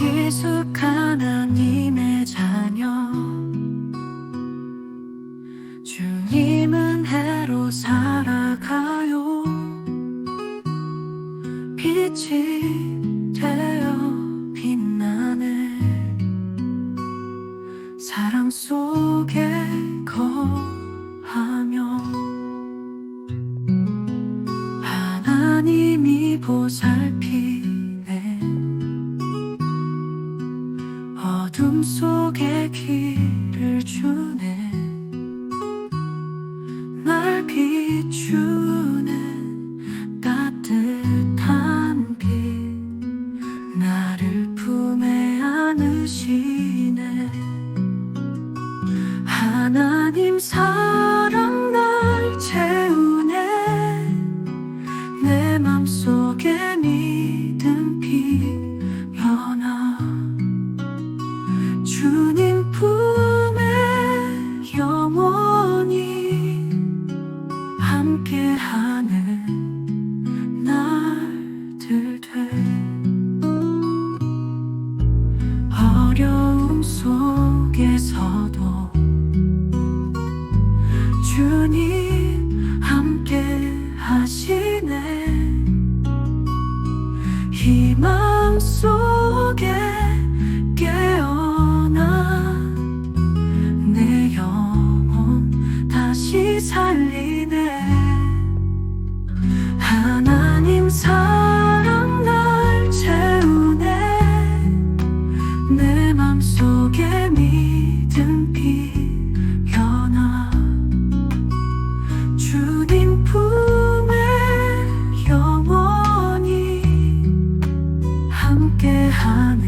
익숙한 하나님의 자녀. 주님은 해로 살아가요. 빛이 되어 빛나네. 사랑 속에 거하며 하나님이 보살 어둠 속에 길을 주네. 날 비추는 따뜻한 빛 나를 품에 안으시네. 하나님 사랑 날 채우네. 내 맘속 희망 속에 깨어나 내 영혼 다시 살리네 하나님 사랑 날 채우네 내 맘속에 미. coming.